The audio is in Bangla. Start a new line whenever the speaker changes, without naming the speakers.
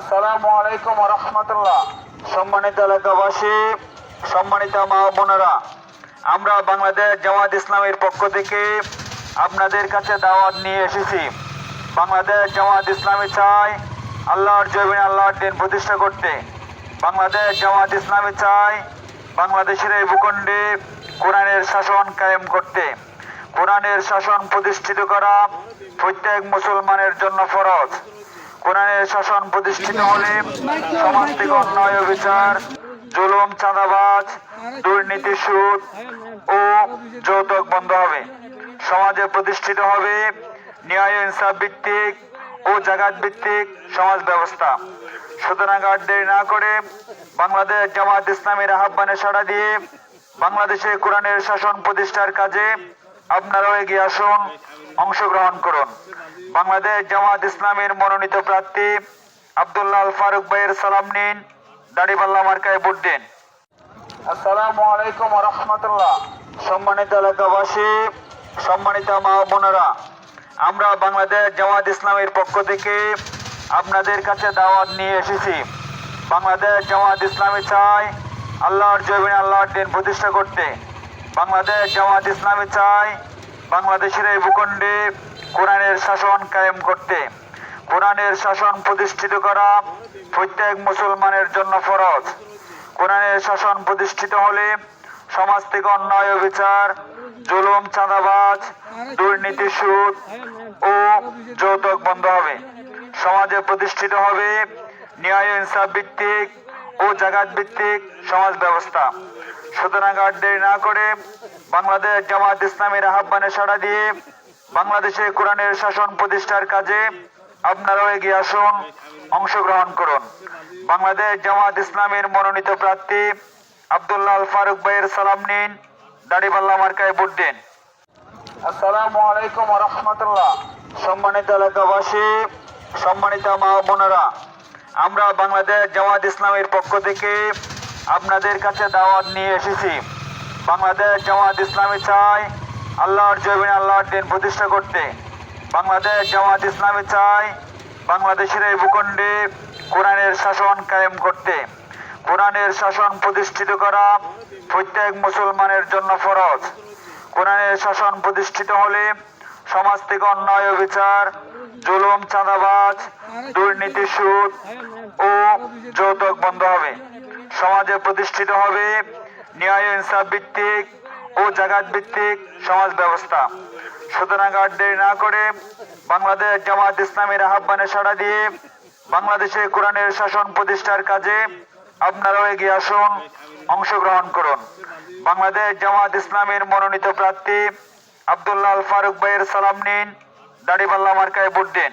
আসসালামু আলাইকুম রহমতুল্লাহ সম্মানিত এলাকাবাসী, সম্মানিত মা বোনেরা, আমরা বাংলাদেশ জামাত ইসলামের পক্ষ থেকে আপনাদের কাছে দাওয়াত নিয়ে এসেছি। বাংলাদেশ জামাত ইসলামী চাই আল্লাহর জমিন, আল্লাহর দিন প্রতিষ্ঠা করতে। বাংলাদেশ জামাত ইসলামী চাই বাংলাদেশের এই ভূখণ্ডে কোরআনের শাসন কায়েম করতে। কোরআনের শাসন প্রতিষ্ঠিত করা প্রত্যেক মুসলমানের জন্য ফরজ। কোরআনের শাসন প্রতিষ্ঠিত হলে সমাজ থেকে অন্যায় বিচার জুলুম, চাঁদাবাজ দুর্নীতি সুদ ও যৌতুক বন্ধ হবে। সমাজে প্রতিষ্ঠিত হবে ন্যায়, ইনসাফ ভিত্তিক ও জাগাত ভিত্তিক সমাজ ব্যবস্থা। সুতরাং আর দেরি না করে বাংলাদেশ জামাত ইসলামের আহ্বানে সাড়া দিয়ে বাংলাদেশে কোরআনের শাসন প্রতিষ্ঠার কাজে আপনারাও এগিয়ে আসুন, অংশগ্রহণ করুন। বাংলাদেশ জামাত ইসলামের মনোনীত প্রার্থী আব্দুল্লাহ ফারুক ভাইয়ের সালাম নিন, দাড়িপাল্লা মার্কায় ভোট দিন। আসসালামু আলাইকুম রহমতুল্লাহ। সম্মানিত এলাকাবাসী, সম্মানিত মা বোনেরা, আমরা বাংলাদেশ জামাত ইসলামের পক্ষ থেকে আপনাদের কাছে দাওয়াত নিয়ে এসেছি। বাংলাদেশ জামাত ইসলামী চাই আল্লাহর জমিন আল্লাহর দিন প্রতিষ্ঠা করতে। বাংলাদেশ জামাত ইসলামী চাই বাংলাদেশের এই ভূখণ্ডে কোরআনের শাসন কায়েম করতে। কোরআনের শাসন প্রতিষ্ঠিত করা প্রত্যেক মুসলমানের জন্য ফরজ। কোরআনের শাসন প্রতিষ্ঠিত হলে সমাজ থেকে অন্যায় বিচার জুলুম, চাঁদাবাজ, দুর্নীতি, সুদ ও যৌতুক বন্ধ হবে। সমাজে প্রতিষ্ঠিত হবে ন্যায়, ইনসাফ ভিত্তিক ও জাগাত ভিত্তিক সমাজ ব্যবস্থা। সুতরাং আর দেরি না করে বাংলাদেশ জামাত ইসলামের আহ্বানে সাড়া দিয়ে বাংলাদেশে কোরআনের শাসন প্রতিষ্ঠার কাজে আপনারাও এগিয়ে আসুন, অংশগ্রহণ করুন। বাংলাদেশ জামাত ইসলামের মনোনীত প্রার্থী আব্দুল্লাহ ফারুক ভাইয়ের সালাম নিন, দাড়িপাল্লা মার্কায় ভোট দিন। আসসালামু আলাইকুম রহমতুল্লাহ। সম্মানিত এলাকাবাসী, সম্মানিত মা বোনেরা, আমরা বাংলাদেশ জামাত ইসলামের পক্ষ থেকে আপনাদের কাছে দাওয়াত নিয়ে এসেছি। বাংলাদেশ জামাত ইসলামী চাই আল্লাহর জমিন আল্লাহর দিন প্রতিষ্ঠা করতে। বাংলাদেশ জামাত ইসলামী চাই বাংলাদেশের এই ভূখণ্ডে কোরআনের শাসন কায়েম করতে। কোরআনের শাসন প্রতিষ্ঠিত করা প্রত্যেক মুসলমানের জন্য ফরজ। কোরআনের শাসন প্রতিষ্ঠিত হলে সমাজ থেকে অন্যায় বিচার জুলুম, চাঁদাবাজ, দুর্নীতি, সুদ ও যৌতুক বন্ধ হবে। সমাজে প্রতিষ্ঠিত হবে ন্যায় ইনসাফ ভিত্তিক ও জাগাত ভিত্তিক সমাজ ব্যবস্থা। সুতরাং আর দেরি না করে বাংলাদেশ জামাত ইসলামের আহ্বানে সাড়া দিয়ে বাংলাদেশে কোরআনের শাসন প্রতিষ্ঠার কাজে আপনারাও এগিয়ে আসুন, অংশগ্রহণ করুন। বাংলাদেশ জামাত ইসলামের মনোনীত প্রার্থী আব্দুল্লাহ ফারুক ভাইয়ের সালাম নিন, দাড়িপাল্লা মার্কায় ভোট দিন।